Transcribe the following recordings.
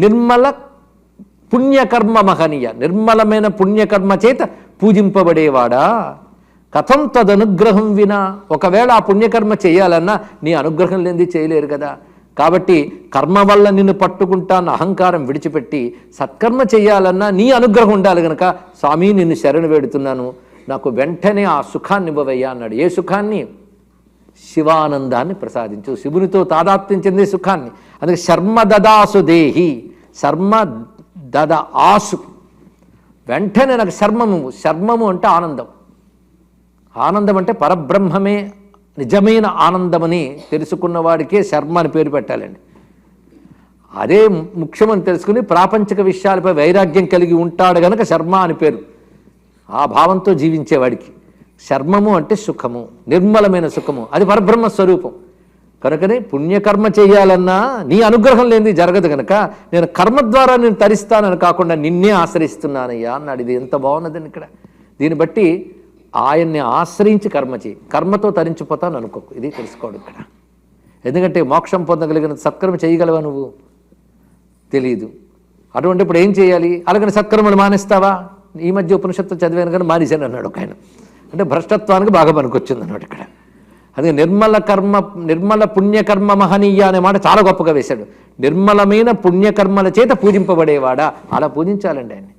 నిర్మల పుణ్యకర్మ మహనీయ. నిర్మలమైన పుణ్యకర్మ చేత పూజింపబడేవాడా? కథం తదనుగ్రహం వినా. ఒకవేళ ఆ పుణ్యకర్మ చేయాలన్నా నీ అనుగ్రహం లేనిది చేయలేరు కదా. కాబట్టి కర్మ వల్ల నిన్ను పట్టుకుంటాన్న అహంకారం విడిచిపెట్టి సత్కర్మ చేయాలన్నా నీ అనుగ్రహం ఉండాలి గనక స్వామి నిన్ను శరణు వేడుతున్నాను. నాకు వెంటనే ఆ సుఖాన్ని ఇవ్వవయ్యా అన్నాడు. ఏ సుఖాన్ని? శివానందాన్ని ప్రసాదించు. శివునితో తాదాత్మ్యం చెందే సుఖాన్ని. అందుకే శర్మ దదాసు దేహి. శర్మ దద ఆసు. వెంటనే నాకు శర్మము శర్మము అంటే ఆనందం. ఆనందం అంటే పరబ్రహ్మమే నిజమైన ఆనందమని తెలుసుకున్న వాడికే శర్మ అని పేరు పెట్టాలండి. అదే ముఖ్యమని తెలుసుకుని ప్రాపంచిక విషయాలపై వైరాగ్యం కలిగి ఉంటాడు గనక శర్మ అని పేరు. ఆ భావంతో జీవించేవాడికి. శర్మము అంటే సుఖము నిర్మలమైన సుఖము. అది పరబ్రహ్మ స్వరూపం. కనుకనే పుణ్యకర్మ చేయాలన్నా నీ అనుగ్రహం లేనిది జరగదు కనుక నేను కర్మ ద్వారా నేను తరిస్తానని కాకుండా నిన్నే ఆశ్రయిస్తున్నానయ్యా అన్నాడు. ఇది ఎంత బాగున్నదని ఇక్కడ. దీన్ని బట్టి ఆయన్ని ఆశ్రయించి కర్మ చేయి. కర్మతో తరించిపోతాను అనుకోకు. ఇది తెలుసుకోవడం ఇక్కడ. ఎందుకంటే మోక్షం పొందగలిగిన సత్కర్మ చేయగలవా నువ్వు? తెలియదు అటువంటిప్పుడు ఏం చేయాలి? అలాగని సత్కర్మలు మానేస్తావా? ఈ మధ్య ఉపనిషత్తు చదివాను కానీ మానేశాను అన్నాడు ఒక ఆయన. అంటే భ్రష్టత్వానికి బాగా పనికొచ్చింది అన్నాడు ఇక్కడ. అందుకే నిర్మల కర్మ నిర్మల పుణ్యకర్మ మహనీయ అనే మాట చాలా గొప్పగా వేశాడు. నిర్మలమైన పుణ్యకర్మల చేత పూజింపబడేవాడా? అలా పూజించాలండి ఆయన్ని.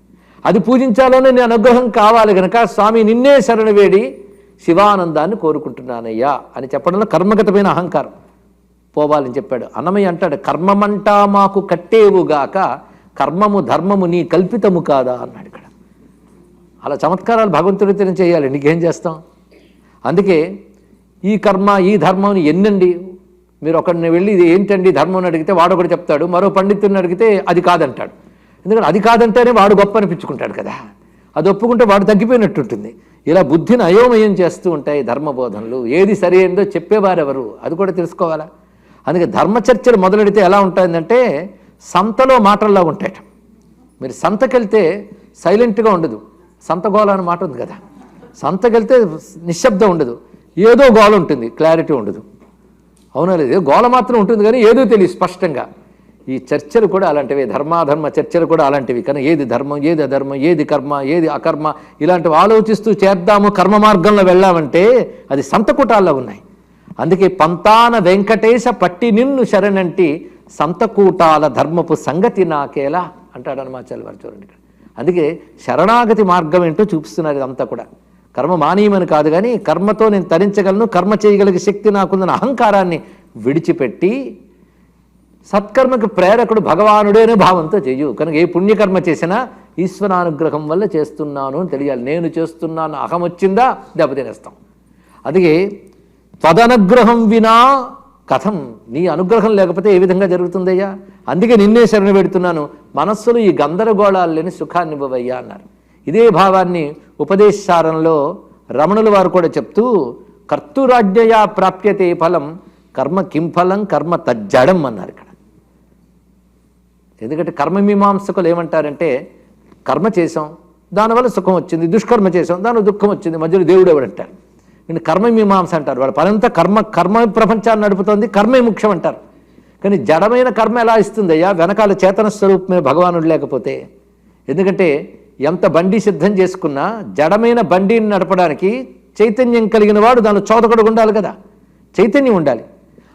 అది పూజించాలని నేను అనుగ్రహం కావాలి కనుక స్వామి నిన్నే శరణు వేడి శివానందాన్ని కోరుకుంటున్నానయ్యా అని చెప్పడంలో కర్మగతమైన అహంకారం. పోవాలని చెప్పాడు. అన్నమయ్య అంటాడు కర్మమంటా మాకు కట్టేవుగాక కర్మము ధర్మము నీ కల్పితము కాదా? అన్నాడు ఇక్కడ. అలా చమత్కారాలు భగవంతుడితో చేయాలి. నీకేం చేస్తాం? అందుకే ఈ కర్మ ఈ ధర్మం ఎన్నండి? మీరు ఒకరిని వెళ్ళి ఇది ఏంటండి ధర్మం అని అడిగితే వాడు ఒకటి చెప్తాడు మరో పండితుడిని అడిగితే అది కాదంటాడు. ఎందుకంటే అది కాదంటేనే వాడు గొప్ప అనిపించుకుంటాడు కదా. అది ఒప్పుకుంటే వాడు తగ్గిపోయినట్టుంటుంది. ఇలా బుద్ధిని అయోమయం చేస్తూ ఉంటాయి ధర్మబోధనలు. ఏది సరి అయిందో చెప్పేవారెవరు? అది కూడా తెలుసుకోవాలా? అందుకే ధర్మ చర్చలు మొదలెడితే ఎలా ఉంటుందంటే సంతలో మాటల్లా ఉంటాయట. మీరు సంతకెళ్తే సైలెంట్గా ఉండదు. సంతగోళ అని మాట ఉంది కదా. సంతకెళ్తే నిశ్శబ్దం ఉండదు. ఏదో గోల ఉంటుంది క్లారిటీ ఉండదు. అవునా లేదు? గోల మాత్రం ఉంటుంది కానీ ఏదో తెలియదు స్పష్టంగా. ఈ చర్చలు కూడా అలాంటివి ధర్మాధర్మ చర్చలు కూడా అలాంటివి. కానీ ఏది ధర్మం ఏది అధర్మం ఏది కర్మ ఏది అకర్మ ఇలాంటివి ఆలోచిస్తూ చేద్దాము కర్మ మార్గంలో వెళ్ళామంటే అది సంతకూటాల్లో ఉన్నాయి. అందుకే పంతాన వెంకటేశ పట్టి నిన్ను శరణంటి సంతకూటాల ధర్మపు సంగతి నాకేలా? అంటాడు హనుమాచార్య వారు చూడండి ఇక్కడ. అందుకే శరణాగతి మార్గం ఏంటో చూపిస్తున్నారు ఇదంతా కూడా. కర్మ మానీయమని కాదు కానీ కర్మతో నేను తరించగలను కర్మ చేయగలిగే శక్తి నాకుందన్న అహంకారాన్ని విడిచిపెట్టి సత్కర్మకు ప్రేరకుడు భగవానుడే అనే భావంతో చేయు. కనుక ఏ పుణ్యకర్మ చేసినా ఈశ్వరానుగ్రహం వల్ల చేస్తున్నాను అని తెలియాలి. నేను చేస్తున్నాను అహం వచ్చిందా? దెబ్బతినేస్తాం. అందుకే త్వదనుగ్రహం వినా కథం. నీ అనుగ్రహం లేకపోతే ఏ విధంగా జరుగుతుందయ్యా? అందుకే నిన్నే శరణ పెడుతున్నాను. మనస్సులో ఈ గందరగోళాలు లేని సుఖాన్ని ఇవ్వవయ్యా అన్నారు. ఇదే భావాన్ని ఉపదేశారంలో రమణుల వారు కూడా చెప్తూ కర్తురాజ్ఞయా ప్రాప్యతే ఫలం కర్మ కిం ఫలం కర్మ తజ్జడం అన్నారు ఇక్కడ. ఎందుకంటే కర్మమీమాంసకులు ఏమంటారంటే కర్మ చేసాం దానివల్ల సుఖం వచ్చింది దుష్కర్మ చేసాం దానివల్ల దుఃఖం వచ్చింది మధ్యలో దేవుడు ఎవడంటారు నేను కర్మమీమాంస అంటారు వాళ్ళ పనంతా కర్మ కర్మ ప్రపంచాన్ని నడుపుతోంది కర్మే ముఖ్యం అంటారు. కానీ జడమైన కర్మ ఎలా ఇస్తుందయ్యా? వెనకాల చేతన స్వరూపమే భగవానుడు లేకపోతే. ఎందుకంటే ఎంత బండి సిద్ధం చేసుకున్నా జడమైన బండిని నడపడానికి చైతన్యం కలిగిన వాడు దాని చోదకుడు ఉండాలి కదా. చైతన్యం ఉండాలి.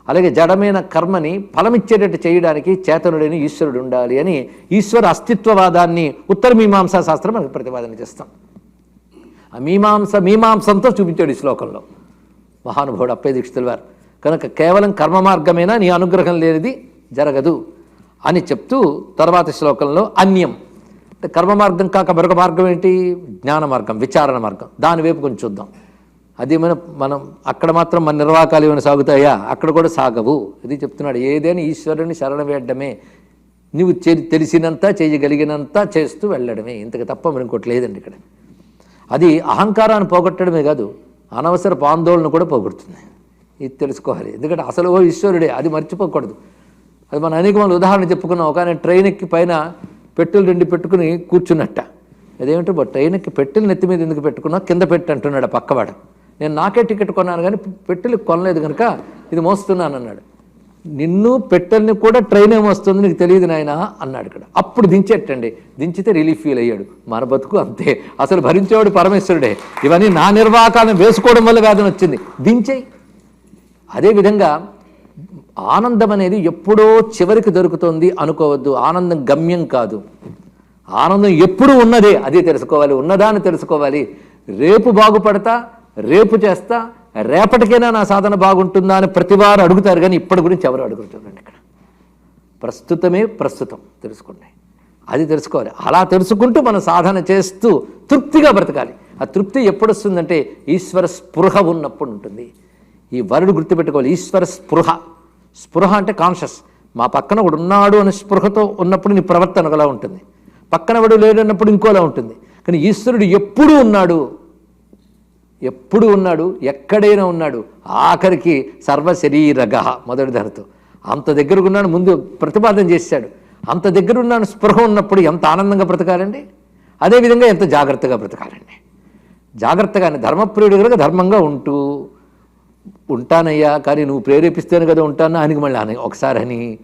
అలాగే జడమైన కర్మని ఫలమిచ్చేటట్టు చేయడానికి చేతనుడైన ఈశ్వరుడు ఉండాలి అని ఈశ్వర అస్తిత్వవాదాన్ని ఉత్తర మీమాంసా శాస్త్రం మనకు ప్రతిపాదన చేస్తాం. ఆ మీమాంస మీమాంసంతో చూపించాడు ఈ శ్లోకంలో. మహానుభావుడు అప్పే దీక్షితుల వారు. కనుక కేవలం కర్మ మార్గమేనా నీ అనుగ్రహం లేనిది జరగదు అని చెప్తూ తర్వాత శ్లోకంలో అన్యం. కర్మ మార్గం కాక మరొక మార్గం ఏంటి? జ్ఞాన మార్గం విచారణ మార్గం. దాని వైపు కొంచెం చూద్దాం. అది మన మనం అక్కడ మాత్రం మన నిర్వాహకాలు ఏమైనా సాగుతాయా? అక్కడ కూడా సాగవు. ఇది చెప్తున్నాడు ఏదైనా ఈశ్వరుని శరణ వేయడమే. నువ్వు తెలిసినంత చేయగలిగినంత చేస్తూ వెళ్ళడమే. ఇంతకు తప్ప మనం ఇంకోటి లేదండి ఇక్కడ. అది అహంకారాన్ని పోగొట్టడమే కాదు అనవసరపు ఆందోళన కూడా పోగొడుతుంది. ఇది తెలుసుకోవాలి. ఎందుకంటే అసలు ఓ ఈశ్వరుడే అది మర్చిపోకూడదు. అది మనం అనేక మంది ఉదాహరణ చెప్పుకున్నాం. కానీ ట్రైన్ ఎక్కి పైన పెట్టెలు రెండు పెట్టుకుని కూర్చున్నట్ట. అదేమిటో బట్ ట్రైన్ పెట్టెలు నెత్తి మీద ఎందుకు పెట్టుకున్నా కింద పెట్టి అంటున్నాడు పక్కవాడు. నేను నాకే టికెట్ కొన్నాను కానీ పెట్టెలు కొనలేదు కనుక ఇది మోస్తున్నాను అన్నాడు నిన్ను పెట్టెల్ని కూడా ట్రైన్ ఏమొస్తుంది నీకు తెలియదు నాయన అన్నాడు ఇక్కడ. అప్పుడు దించేటండి దించితే రిలీఫ్ ఫీల్ అయ్యాడు. మన బతుకు అంతే. అసలు భరించేవాడు పరమేశ్వరుడే. ఇవన్నీ నా నిర్వాకాలను వేసుకోవడం వల్ల వేదన వచ్చింది దించేయి. అదేవిధంగా ఆనందం అనేది ఎప్పుడో చివరికి దొరుకుతుంది అనుకోవద్దు. ఆనందం గమ్యం కాదు. ఆనందం ఎప్పుడు ఉన్నదే అదే తెలుసుకోవాలి. ఉన్నదా అని తెలుసుకోవాలి. రేపు బాగుపడతా రేపు చేస్తా రేపటికైనా నా సాధన బాగుంటుందా అని ప్రతివారు అడుగుతారు కానీ ఇప్పటి గురించి ఎవరు అడుగుతుందండి ఇక్కడ. ప్రస్తుతమే ప్రస్తుతం తెలుసుకోండి అది తెలుసుకోవాలి. అలా తెలుసుకుంటూ మనం సాధన చేస్తూ తృప్తిగా బ్రతకాలి. ఆ తృప్తి ఎప్పుడు వస్తుందంటే ఈశ్వర స్పృహ ఉన్నప్పుడు ఉంటుంది. ఈ వరుడు గుర్తుపెట్టుకోవాలి. ఈశ్వర స్పృహ. స్పృహ అంటే కాన్షియస్ మా పక్కన ఒకడు ఉన్నాడు అనే స్పృహతో ఉన్నప్పుడు నీ ప్రవర్తన ఒకలా ఉంటుంది. పక్కన వాడు లేడన్నప్పుడు ఇంకోలా ఉంటుంది. కానీ ఈశ్వరుడు ఎప్పుడు ఉన్నాడు. ఎప్పుడు ఉన్నాడు. ఎక్కడైనా ఉన్నాడు. ఆఖరికి సర్వశరీరగ మొదటి ధరతో. అంత దగ్గరకు ఉన్నాడు ముందు ప్రతిపాదన చేశాడు. అంత దగ్గర ఉన్నాను స్పృహ ఉన్నప్పుడు ఎంత ఆనందంగా బ్రతకాలండి? అదేవిధంగా ఎంత జాగ్రత్తగా బ్రతకాలండి? జాగ్రత్తగానే ధర్మప్రియుడు కనుక ధర్మంగా ఉంటూ ఉంటానయ్యా కానీ నువ్వు ప్రేరేపిస్తేనే కదా ఉంటాను ఆయనకి మళ్ళీ ఆయన ఒకసారి అని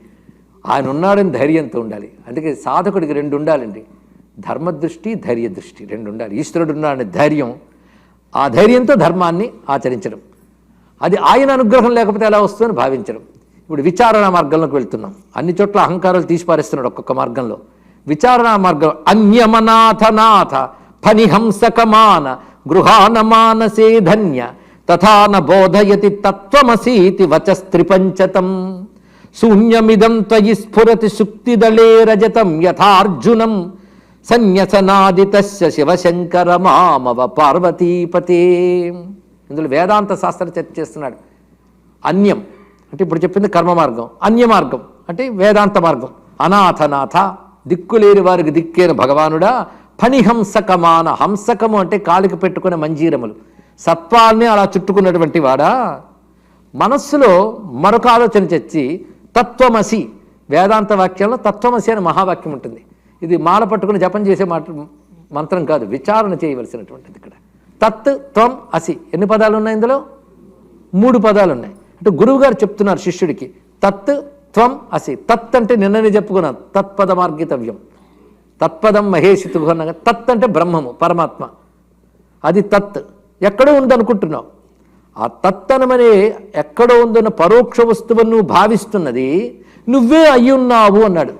ఆయన ఉన్నాడని ధైర్యంతో ఉండాలి. అందుకే సాధకుడికి రెండు ఉండాలండి. ధర్మదృష్టి ధైర్య దృష్టి రెండు ఉండాలి. ఈశ్వరుడు ఉన్నాడని ధైర్యం ఆ ధైర్యంతో ధర్మాన్ని ఆచరించడం. అది ఆయన అనుగ్రహం లేకపోతే ఎలా వస్తుందని భావించడం. ఇప్పుడు విచారణ మార్గంలోకి వెళ్తున్నాం. అన్ని చోట్ల అహంకారాలు తీసిపారేస్తున్నాడు ఒక్కొక్క మార్గంలో. విచారణ మార్గం అన్యమనాథనాథ ఫనిహంసకమాన గృహాన మానసే ధన్య తథా న బోధయతి తత్వమసీతి వచస్త్రిపంచతం. శూన్యమిదం త్వయి స్ఫురతి శుక్తిదళే రజతం యథార్జునం. సన్యసనాదిత శివశంకర మామవ పార్వతీపతే. ఇందులో వేదాంత శాస్త్ర చర్చ చేస్తున్నాడు. అన్యం. అంటే ఇప్పుడు చెప్పింది కర్మ మార్గం. అన్య మార్గం. అంటే వేదాంత మార్గం. అనాథనాథ దిక్కులేని వారికి దిక్కేన భగవానుడా. ఫణిహంసకమాన హంసకము అంటే కాలికి పెట్టుకునే మంజీరములు. సత్వాన్ని అలా చుట్టుకున్నటువంటి వాడా? మనస్సులో మరొక ఆలోచన తెచ్చి తత్వమసి వేదాంత వాక్యంలో తత్వమసి అనే మహావాక్యం ఉంటుంది. ఇది మాల పట్టుకుని జపం చేసే మాట మంత్రం కాదు విచారణ చేయవలసినటువంటిది ఇక్కడ. తత్ త్వం అసి. ఎన్ని పదాలు ఉన్నాయి ఇందులో? మూడు పదాలు ఉన్నాయి. అంటే గురువు గారు చెప్తున్నారు శిష్యుడికి తత్ త్వం అసి. తత్ అంటే నిన్ననే చెప్పుకున్నాను తత్పద మార్గితవ్యం తత్పదం మహేషితు అన్నగా తత్ అంటే బ్రహ్మము పరమాత్మ. అది తత్. ఎక్కడో ఉందనుకుంటున్నావు. ఆ తత్తనమనే ఎక్కడో ఉందన్న పరోక్ష వస్తువును నువ్వు భావిస్తున్నది నువ్వే అయ్యున్నావు అన్నాడు.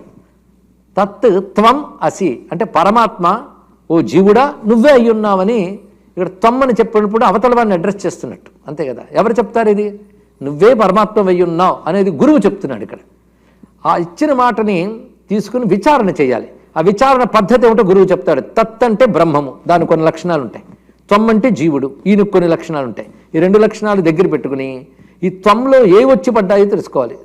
తత్ త్వం అసి అంటే పరమాత్మ ఓ జీవుడా నువ్వే అయ్యున్నావని ఇక్కడ తమ్మని చెప్పినప్పుడు అవతల వాడిని అడ్రస్ చేస్తున్నట్టు. అంతే కదా? ఎవరు చెప్తారు ఇది? నువ్వే పరమాత్మ అయ్యున్నావు అనేది గురువు చెప్తున్నాడు ఇక్కడ. ఆ ఇచ్చిన మాటని తీసుకుని విచారణ చేయాలి. ఆ విచారణ పద్ధతి ఏమిటో గురువు చెప్తాడు. తత్ అంటే బ్రహ్మము. దాని కొన్ని లక్షణాలు ఉంటాయి త్వం అంటే జీవుడు. ఈయనకు కొన్ని లక్షణాలు ఉంటాయి ఈ రెండు లక్షణాలు దగ్గర పెట్టుకుని ఈ త్వంలో ఏ వచ్చి పడ్డాయో తెలుసుకోవాలి.